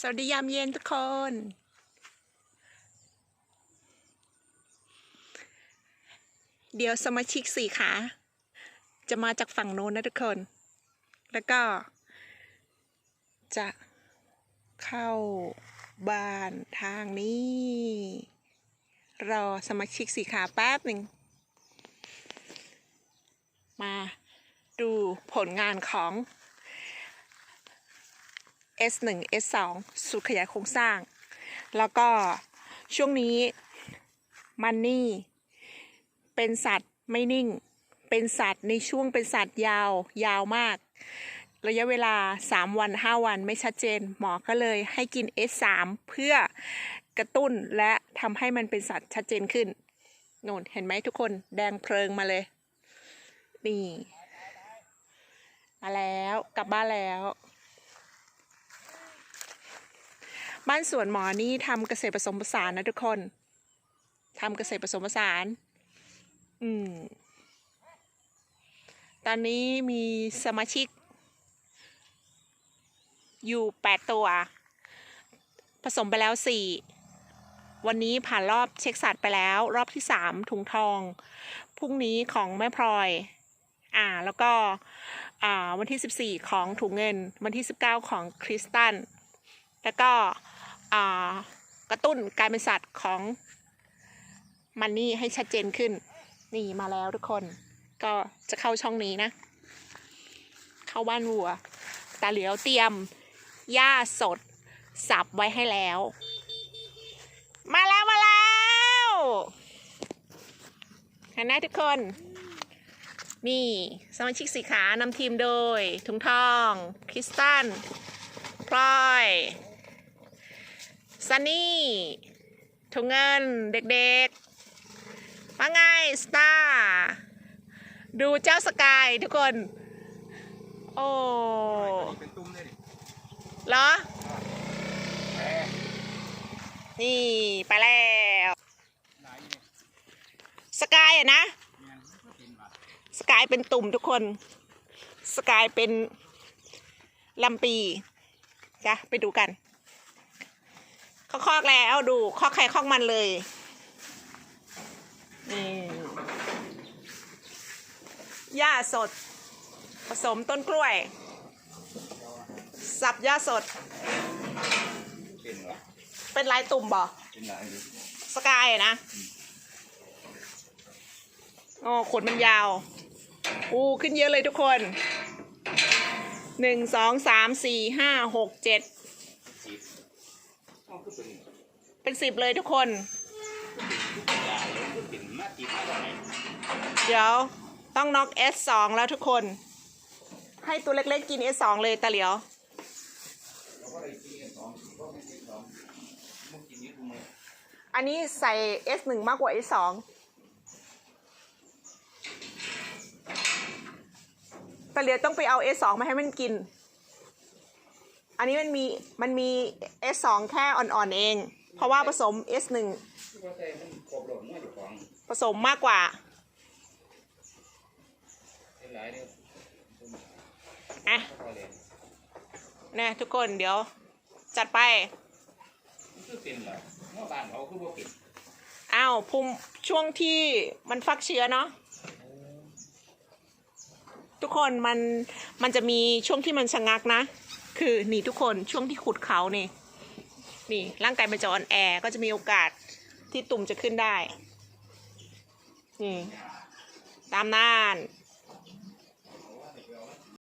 สวัสดียามเย็นทุกคน เดี๋ยวสมาชิกสี่ขา จะมาจากฝั่งโน้นนะทุกคน แล้วก็ จะเข้าบ้านทางนี้ รอสมาชิกสี่ขาแป๊บหนึ่ง มาดูผลงานของ S1 S2 สูตรขยายโครงสร้าง แล้วก็ช่วงนี้มันนี่เป็นสัตว์ไม่นิ่ง เป็นสัตว์ในช่วงเป็นสัตว์ยาวยาวมาก ระยะเวลา 3 วัน 5 วันไม่ชัดเจน หมอก็เลยให้กิน S3 เพื่อกระตุ้นและทำให้มันเป็นสัตว์ชัดเจนขึ้นโน่นเห็นไหมทุกคนแดงเพลิงมาเลย นี่ มาแล้วกลับบ้านแล้ว บ้านสวนหมอนี่ทำเกษตรผสมผสานนะทุกคนทำเกษตรผสมผสาน อืม ตอนนี้มีสมาชิก อยู่แปดตัว ผสมไปแล้วสี่วันนี้ผ่านรอบเช็คสัตว์ไปแล้ว รอบที่สามถุงทอง พรุ่งนี้ของแม่พลอย อ่า แล้วก็อ่าวันที่ 14 ของถุงเงิน วันที่ 19 ของคริสตัน แล้วก็ กระตุ้นการเป็นสัตว์ของมันนี่ให้ชัดเจนขึ้น นี่มาแล้วทุกคน ก็จะเข้าช่องนี้นะ เข้าบ้านวัว ตาเหลียวเตรียมหญ้าสด สับไว้ให้แล้ว มาแล้วมาแล้วเห็นไหมทุกคน นี่สมาชิกสีขานำทีมโดย ถุงทอง คริสตัน พลอย ซันนี่ถุงเงินเด็กๆว่าไงสตาร์ดูเจ้าสกายทุกคน โอ้เป็นตุ้มเลยเหรอ นี่ไปแล้วสกายอะนะ สกายเป็นตุ่มทุกคน สกายเป็นลำปีจ้ะไปดูกัน เขาคอกแล้วดูคอกใครคอกมันเลยนี่หญ้าสด ผสมต้นกล้วย สับหญ้าสด เป็นว่ะเป็นลายตุ่มบ่เป็นหลายดิสกายอะนะโอ้ขนมันยาว อู้ขึ้นเยอะเลยทุกคนหนึ่งสองสามสี่ห้าหกเจ็ด เป็นเป็นสิบเลยทุกคน เป็นมาติดอะไรเดี๋ยวต้องน็อก S2 แล้วทุกคน ให้ตัวเล็กๆกิน S2 เลยตาเหลียว เราก็ได้กินกันสองก็ไม่กินสองมุกกินนิดนึงอันนี้ใส่ S1 มากกว่า S2 ตาเหลียวต้องไปเอา S2 มาให้มันกิน อันนี้มันมีมันมี S2 แค่อ่อนๆเอง เพราะว่าผสม S1 ที่ว่าแต่มันครบหลงเมื่ออยู่ของผสมมากกว่านหลายเนี่ยอะนะทุกคนเดี๋ยวจัดไปมันคือเป็นเหรอเมื่อบ้านเขาคือว่าเป็นอ้าวภูมิช่วงที่มันฟักเชื้อเนาะทุกคนมันมันจะมีช่วงที่มันชะงักนะ คือนี่ทุกคนช่วงที่ขุดเขานี่นี่ร่างกายมันจะอ่อนแอก็จะมีโอกาสที่ตุ่มจะขึ้นได้นี่ตามน่าน